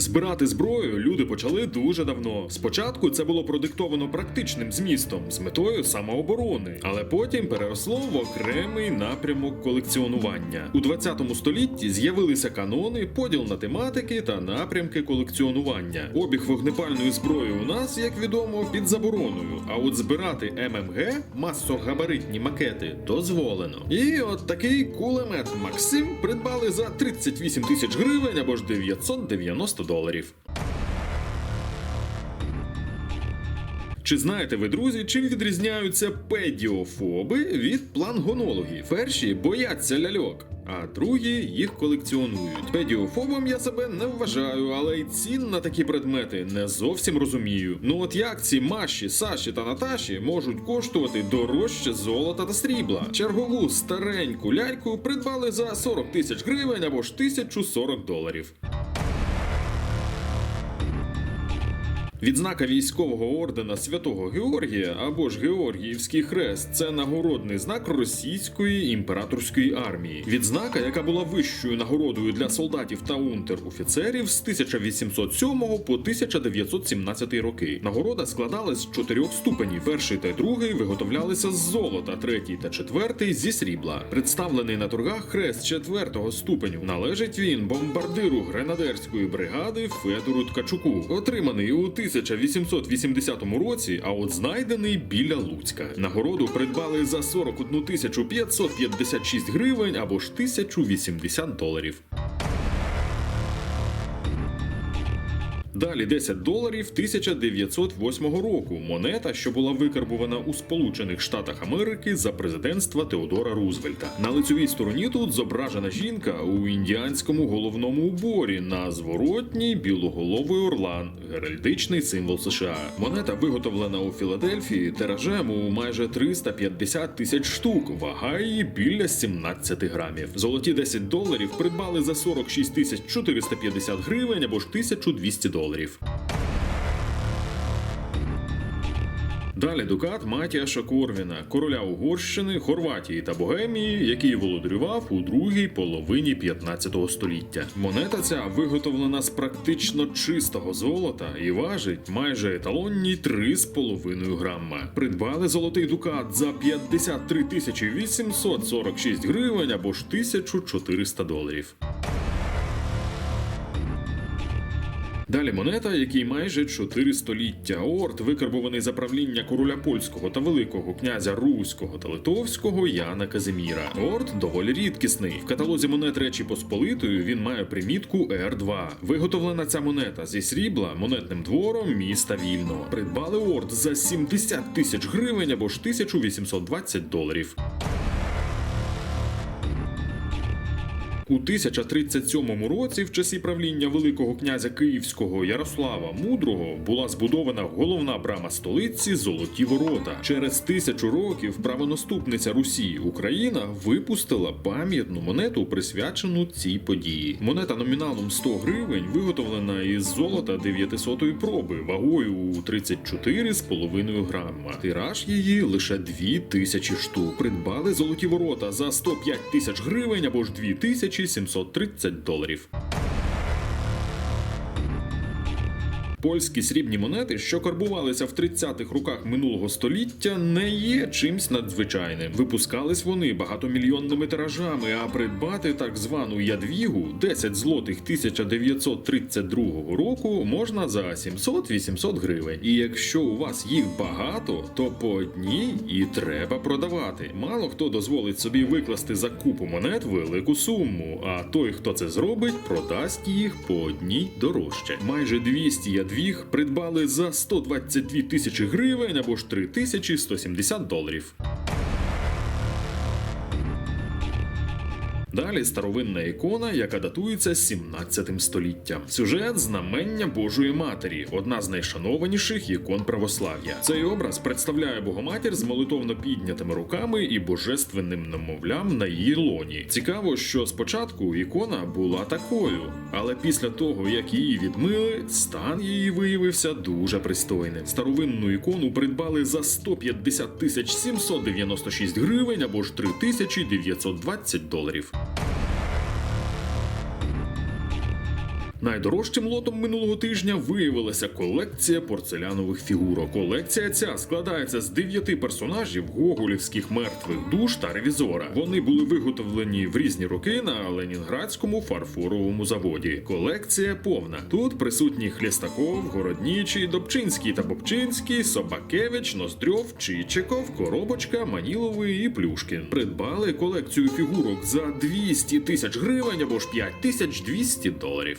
Збирати зброю люди почали дуже давно. Spочатку це було продиктовано практичним змістом з метою самооборони, але потім переросло в окремий напрямок колекціонування. У 20 столітті з'явилися канони, поділ на тематики та напрямки колекціонування. Обіг вогнепальної зброї у нас, як відомо, під забороною. А от збирати ММГ, масогабаритні макети, дозволено. І от такий кулемет Максим придбали за 38 тисяч гривень або ж 990 доларів. Чи знаєте ви, друзі, чим відрізняються педіофоби від плангонологів? Перші бояться ляльок. А другі їх колекціонують. Педіофобом я себе не вважаю, але й цін на такі предмети не зовсім розумію. Ну от як ці Маші, Саші та Наташі можуть коштувати дорожче золота та срібла? Чергову стареньку ляльку придбали за 40 тисяч гривень або ж 1040 доларів. Відзнака військового ордена Святого Георгія або ж Георгіївський хрест це нагородний знак російської імператорської армії. Відзнака, яка була вищою нагородою для солдатів та унтер-офіцерів з 1807 по 1917 роки. Нагорода складалась з чотирьох ступенів. Перший та другий виготовлялися з золота, третій та четвертий зі срібла. Представлений на торгах хрест четвертого ступеню. Належить він бомбардиру гренадерської бригади Федору Ткачуку, отриманий у 1880 році, а от знайдений біля Луцька. Нагороду придбали за 41 тисячу 556 гривень або ж 1080 доларів. Далі 10 доларів 1908 року. Монета, що була викарбувана у Сполучених Штатах Америки за президентства Теодора Рузвельта. На лицевій стороні тут зображена жінка у індіанському головному уборі на зворотній білоголовий орлан, геральдичний символ США. Монета виготовлена у Філадельфії тиражем у майже 350 тисяч штук. Вага її біля 17 грамів. Золоті 10 доларів придбали за 46 тисяч 450 гривень або ж 1200 доларів. Далі дукат Матіаша Корвіна, короля Угорщини, Хорватії та Богемії, який володарював у другій половині 15 століття. Монета ця виготовлена з практично чистого золота і важить майже еталонні 3,5 грама. Придбали золотий дукат за 53 тисячі 846 гривень або ж 1400 доларів. Далі монета, якій майже 4 століття. Орд викарбований за правління короля польського та великого князя Руського та Литовського Яна Казиміра. Орд доволі рідкісний. В каталозі монет Речі Посполитої він має примітку Р2. Виготовлена ця монета зі срібла монетним двором міста Вільно. Придбали орд за 70 тисяч гривень або ж 1820 доларів. У 1037 році, в часі правління великого князя Київського Ярослава Мудрого, була збудована головна брама столиці Золоті Ворота. Через тисячу років правонаступниця Русі Україна випустила пам'ятну монету, присвячену цій події. Монета номіналом 100 гривень виготовлена із золота 900 проби, вагою у 34,5 грама. Тираж її лише 2000 штук. Придбали золоті ворота за 105 тисяч гривень або ж 2000 730 доларів. Польські срібні монети, що карбувалися в 30-х роках минулого століття, не є чимсь надзвичайним. Випускались вони багатомільйонними тиражами, а придбати так звану ядвігу 10 злотих 1932 року можна за 700-800 гривень. І якщо у вас їх багато, то по одній і треба продавати. Мало хто дозволить собі викласти за купу монет велику суму, а той, хто це зробить, продасть їх по одній дорожче. Майже 200 ядвіг двіг придбали за 122 тисячі гривень або ж 3170 доларів. Далі старовинна ікона, яка датується 17 століттям. Сюжет знамення Божої Матері, одна з найшанованіших ікон православ'я. Цей образ представляє Богоматір з молитовно піднятими руками і божественним намовлям на її лоні. Цікаво, що спочатку ікона була такою, але після того, як її відмили, стан її виявився дуже пристойним. Старовинну ікону придбали за 150 тисяч 796 гривень або ж 3920 доларів. Найдорожчим лотом минулого тижня виявилася колекція порцелянових фігурок. Колекція ця складається з дев'яти персонажів гоголівських мертвих душ та ревізора. Вони були виготовлені в різні роки на Ленінградському фарфоровому заводі. Колекція повна. Тут присутні Хлєстаков, Городнічий, Добчинський та Бобчинський, Собакевич, Ноздрьов, Чичиков, Коробочка, Маніловий і Плюшкін. Придбали колекцію фігурок за 200 тисяч гривень або ж 5200 доларів.